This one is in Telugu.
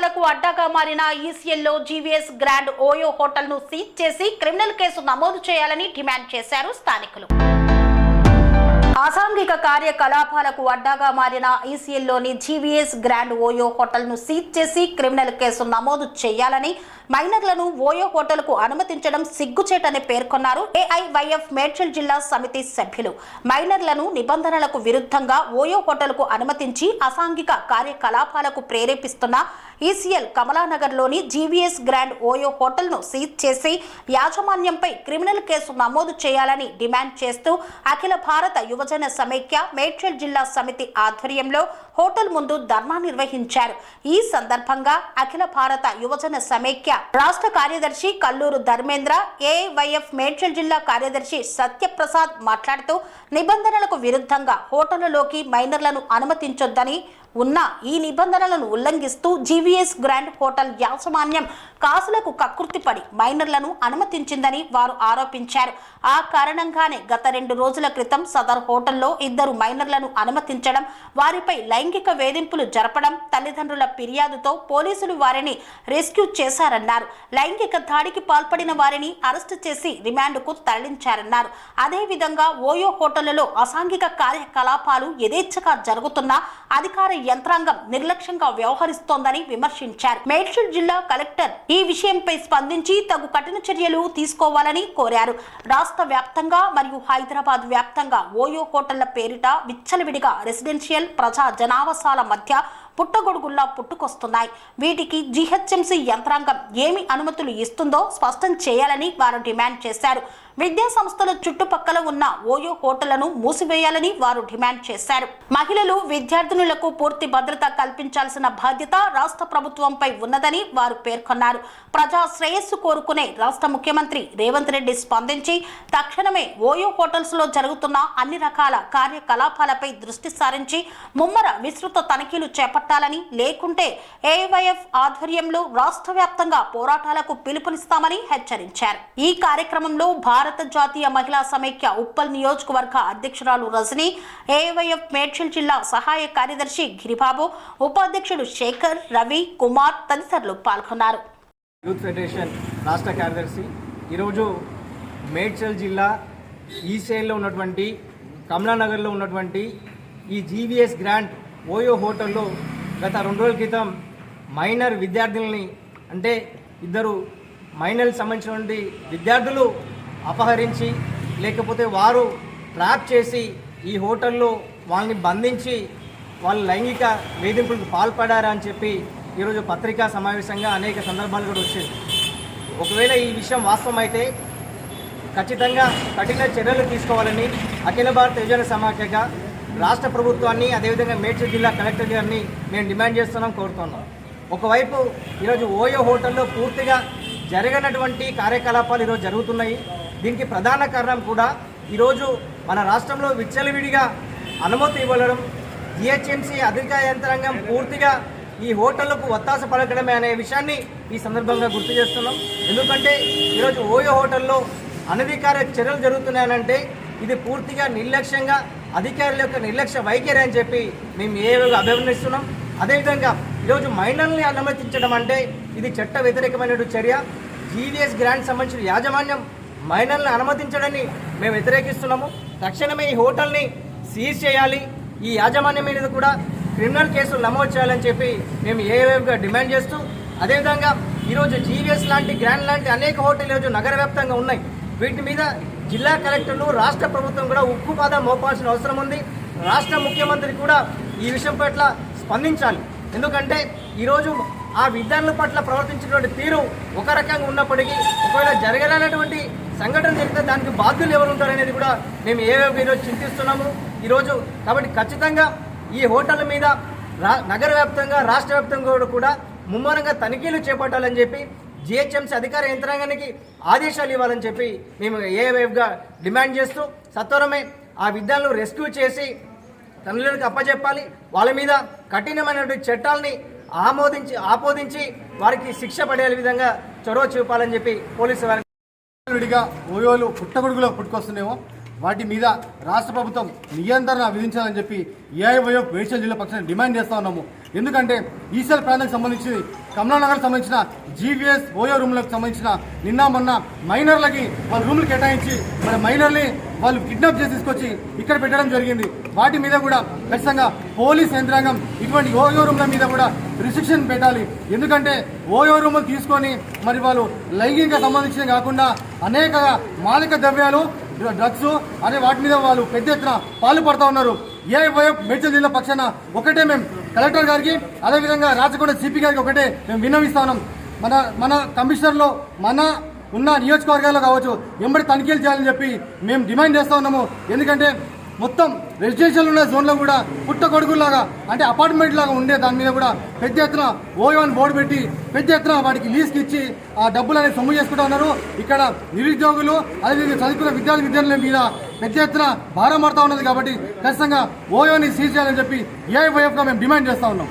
ఉద్యమాలకు అడ్డాగా మారిన ఈసీఎల్లో జీవీఎస్ గ్రాండ్ ఓయో ను సీజ్ చేసి క్రిమినల్ కేసు నమోదు చేయాలని డిమాండ్ చేశారు స్థానికులు అసాంఘిక కార్యకలాపాలకు అడ్డాగా మారిన ఈసీఎల్లోని జీవీఎస్ గ్రాండ్ ఓయో హోటల్ ను సీజ్ చేసి క్రిమినల్ కేసు నమోదు చేయాలని మైనర్లను ఓయో హోటల్కు అనుమతించడం సిగ్గుచేటని పేర్కొన్నారు ఏఐవైఎఫ్ మేడ్చల్ జిల్లా సమితి సభ్యులు మైనర్లను నిబంధనలకు విరుద్ధంగా ఓయో హోటల్కు అనుమతించి అసాంఘిక కార్యకలాపాలకు ప్రేరేపిస్తున్న ఈసీఎల్ కమలానగర్లోని జీవీఎస్ గ్రాండ్ ఓయో హోటల్ను సీజ్ చేసి యాజమాన్యంపై క్రిమినల్ కేసు నమోదు చేయాలని డిమాండ్ చేస్తూ అఖిల భారత యువజన సమైక్య మేడ్చల్ జిల్లా సమితి ఆధ్వర్యంలో హోటల్ ముందు ధర్నా నిర్వహించారు ఈ సందర్భంగా అఖిల భారత యువజన సమైక్య రాష్ట్ర కార్యదర్శి కల్లూరు ధర్మేంద్ర ఏవైఎఫ్ మేడ్చల్ జిల్లా కార్యదర్శి సత్యప్రసాద్ మాట్లాడుతూ నిబంధనలకు విరుద్ధంగా హోటళ్లలోకి మైనర్లను అనుమతించొద్దని ఉన్న ఈ నిబంధనలను ఉల్లంఘిస్తూ జీవీఎస్ గ్రాండ్ హోటల్ యాజమాన్యం కాసులకు కకృతిపడి మైనర్లను అనుమతించిందని వారు ఆరోపించారు ఆ కారణంగానే గత రెండు రోజుల క్రితం సదర్ హోటల్లో ఇద్దరు మైనర్లను అనుమతించడం వారిపై లైంగిక వేధింపులు జరపడం తల్లిదండ్రుల ఫిర్యాదుతో పోలీసులు వారిని రెస్క్యూ చేశారన్నారు లైంగిక దాడికి పాల్పడిన వారిని అరెస్టు చేసి రిమాండ్కు తరలించారన్నారు అదేవిధంగా ఓయో హోటళ్లలో అసాంఘిక కార్యకలాపాలు యథేచ్ఛగా జరుగుతున్నా అధికార యంత్రాంగం నిర్లక్ష్యంగా వ్యవహరిస్తోందని విమర్శించారు మేడ్చల్ జిల్లా కలెక్టర్ ఈ విషయంపై స్పందించి తగు కఠిన చర్యలు తీసుకోవాలని కోరారు రాష్ట్ర వ్యాప్తంగా మరియు హైదరాబాద్ వ్యాప్తంగా ఓయో హోటళ్ల పేరిట విచ్చలవిడిగా రెసిడెన్షియల్ ప్రజా జనావాసాల మధ్య పుట్టగొడుగుల్లా పుట్టుకొస్తున్నాయి వీటికి జీహెచ్ఎంసీ యంత్రాంగం ఏమి అనుమతులు ఇస్తుందో స్పష్టం చేయాలని వారు డిమాండ్ చేశారు విద్యా సంస్థల చుట్టుపక్కల ఉన్న ఓయో హోటళ్లను మూసివేయాలని వారు డిమాండ్ చేశారు మహిళలు విద్యార్థినులకు పూర్తి భద్రత కల్పించాల్సిన బాధ్యత రాష్ట్ర ప్రభుత్వంపై ఉన్నదని వారు పేర్కొన్నారు ప్రజా శ్రేయస్సు కోరుకునే రాష్ట్ర ముఖ్యమంత్రి రేవంత్ రెడ్డి స్పందించి తక్షణమే ఓయో హోటల్స్ లో జరుగుతున్న అన్ని రకాల కార్యకలాపాలపై దృష్టి సారించి ముమ్మర విస్తృత తనిఖీలు చేపట్టారు చేపట్టాలని లేకుంటే ఏవైఎఫ్ ఆధ్వర్యంలో రాష్ట్ర వ్యాప్తంగా పోరాటాలకు పిలుపునిస్తామని హెచ్చరించారు ఈ కార్యక్రమంలో భారత జాతీయ మహిళా సమైక్య ఉప్పల్ నియోజకవర్గ అధ్యక్షురాలు రజని ఏవైఎఫ్ మేడ్చల్ జిల్లా సహాయ కార్యదర్శి గిరిబాబు ఉపాధ్యక్షుడు శేఖర్ రవి కుమార్ తదితరులు పాల్గొన్నారు యూత్ ఫెడరేషన్ రాష్ట్ర కార్యదర్శి ఈరోజు మేడ్చల్ జిల్లా ఈసేల్లో ఉన్నటువంటి కమలానగర్లో ఉన్నటువంటి ఈ జీవీఎస్ గ్రాంట్ ఓయో హోటల్లో గత రెండు రోజుల క్రితం మైనర్ విద్యార్థులని అంటే ఇద్దరు మైనర్కి సంబంధించినటువంటి విద్యార్థులు అపహరించి లేకపోతే వారు ట్రాప్ చేసి ఈ హోటల్లో వాళ్ళని బంధించి వాళ్ళ లైంగిక వేధింపులకు పాల్పడారా అని చెప్పి ఈరోజు పత్రికా సమావేశంగా అనేక సందర్భాలు కూడా వచ్చేది ఒకవేళ ఈ విషయం వాస్తవమైతే ఖచ్చితంగా కఠిన చర్యలు తీసుకోవాలని అఖిల భారత యువజన సమాఖ్యగా రాష్ట్ర ప్రభుత్వాన్ని అదేవిధంగా మేడ్చల్ జిల్లా కలెక్టర్ గారిని మేము డిమాండ్ చేస్తున్నాం కోరుతున్నాం ఒకవైపు ఈరోజు ఓయో హోటల్లో పూర్తిగా జరగనటువంటి కార్యకలాపాలు ఈరోజు జరుగుతున్నాయి దీనికి ప్రధాన కారణం కూడా ఈరోజు మన రాష్ట్రంలో విచ్చలవిడిగా అనుమతి ఇవ్వడం జిహెచ్ఎంసీ అధిక యంత్రాంగం పూర్తిగా ఈ హోటళ్లకు ఒత్తాస పలకడమే అనే విషయాన్ని ఈ సందర్భంగా గుర్తు చేస్తున్నాం ఎందుకంటే ఈరోజు ఓయో హోటల్లో అనధికార చర్యలు జరుగుతున్నాయనంటే ఇది పూర్తిగా నిర్లక్ష్యంగా అధికారుల యొక్క నిర్లక్ష్య వైఖరి అని చెప్పి మేము ఏ అభివర్ణిస్తున్నాం అదేవిధంగా ఈరోజు మైనర్ని అనుమతించడం అంటే ఇది చట్ట వ్యతిరేకమైన చర్య జీవీఎస్ గ్రాంట్ సంబంధించిన యాజమాన్యం మైనర్ని అనుమతించడాన్ని మేము వ్యతిరేకిస్తున్నాము తక్షణమే ఈ హోటల్ని సీజ్ చేయాలి ఈ యాజమాన్యం మీద కూడా క్రిమినల్ కేసులు నమోదు చేయాలని చెప్పి మేము ఏవేవిగా డిమాండ్ చేస్తూ అదేవిధంగా ఈరోజు జీవీఎస్ లాంటి గ్రాండ్ లాంటి అనేక హోటల్ ఈరోజు నగర వ్యాప్తంగా ఉన్నాయి వీటి మీద జిల్లా కలెక్టర్లు రాష్ట్ర ప్రభుత్వం కూడా ఉక్కు ఉక్కుపాద మోపాల్సిన అవసరం ఉంది రాష్ట్ర ముఖ్యమంత్రి కూడా ఈ విషయం పట్ల స్పందించాలి ఎందుకంటే ఈరోజు ఆ విద్యార్థుల పట్ల ప్రవర్తించినటువంటి తీరు ఒక రకంగా ఉన్నప్పటికీ ఒకవేళ జరగలేనటువంటి సంఘటన జరిగితే దానికి బాధ్యులు ఎవరు ఉంటారనేది కూడా మేము ఏ ఈరోజు చింతిస్తున్నాము ఈరోజు కాబట్టి ఖచ్చితంగా ఈ హోటల్ మీద రా నగర వ్యాప్తంగా రాష్ట్ర వ్యాప్తంగా కూడా ముమ్మరంగా తనిఖీలు చేపట్టాలని చెప్పి జిహెచ్ఎంసీ అధికార యంత్రాంగానికి ఆదేశాలు ఇవ్వాలని చెప్పి మేము వైపుగా డిమాండ్ చేస్తూ సత్వరమే ఆ విద్యాలను రెస్క్యూ చేసి తల్లిదండ్రులకు అప్పచెప్పాలి వాళ్ళ మీద కఠినమైనటువంటి చట్టాలని ఆమోదించి ఆపోదించి వారికి శిక్ష పడే విధంగా చొరవ చూపాలని చెప్పి పోలీసు వారికి విడిగా ఓయోలు పుట్టగొడుగులో పుట్టుకొస్తున్నాయేమో వాటి మీద రాష్ట్ర ప్రభుత్వం నియంత్రణ విధించాలని చెప్పి ఏఐఓఎఫ్ మేడ్చల్ జిల్లా పక్షాన్ని డిమాండ్ చేస్తూ ఉన్నాము ఎందుకంటే ఈసల్ ప్రాంతానికి సంబంధించి కమలానగర్ సంబంధించిన జీవీఎస్ ఓయో రూమ్లకు సంబంధించిన నిన్న మొన్న మైనర్లకి వాళ్ళ రూమ్లు కేటాయించి మన మైనర్ని వాళ్ళు కిడ్నాప్ చేసి తీసుకొచ్చి ఇక్కడ పెట్టడం జరిగింది వాటి మీద కూడా ఖచ్చితంగా పోలీస్ యంత్రాంగం ఇటువంటి ఓయో రూమ్ల మీద కూడా రిస్ట్రిక్షన్ పెట్టాలి ఎందుకంటే ఓయో రూములు తీసుకొని మరి వాళ్ళు లైంగిక సంబంధించిన కాకుండా అనేక మాలిక ద్రవ్యాలు డ్రగ్స్ అనే వాటి మీద వాళ్ళు పెద్ద ఎత్తున పాలు పడతా ఉన్నారు ఏ మెడ్చల్ జిల్లా పక్షాన ఒకటే మేము కలెక్టర్ గారికి అదేవిధంగా రాచకొండ సిపి గారికి ఒకటే మేము విన్నవిస్తా ఉన్నాం మన మన కమిషనర్లో మన ఉన్న నియోజకవర్గాల్లో కావచ్చు ఎంబడి తనిఖీలు చేయాలని చెప్పి మేము డిమాండ్ చేస్తూ ఉన్నాము ఎందుకంటే మొత్తం రెసిడెన్షియల్ ఉన్న జోన్లో కూడా పుట్టగొడుగులాగా అంటే అపార్ట్మెంట్ లాగా ఉండే దాని మీద కూడా పెద్ద ఎత్తున ఓయోన్ బోర్డు పెట్టి పెద్ద ఎత్తున వాటికి లీజ్కి ఇచ్చి ఆ డబ్బులు అనేది సొమ్ము చేసుకుంటూ ఉన్నారు ఇక్కడ నిరుద్యోగులు అదేవిధంగా చదువుకున్న విద్యార్థి విద్యార్థుల మీద పెద్ద ఎత్తున భారం పడతా ఉన్నది కాబట్టి ఖచ్చితంగా ఓయోని సీజ్ చేయాలని చెప్పి ఏఐవైఎఫ్గా మేము డిమాండ్ చేస్తూ ఉన్నాం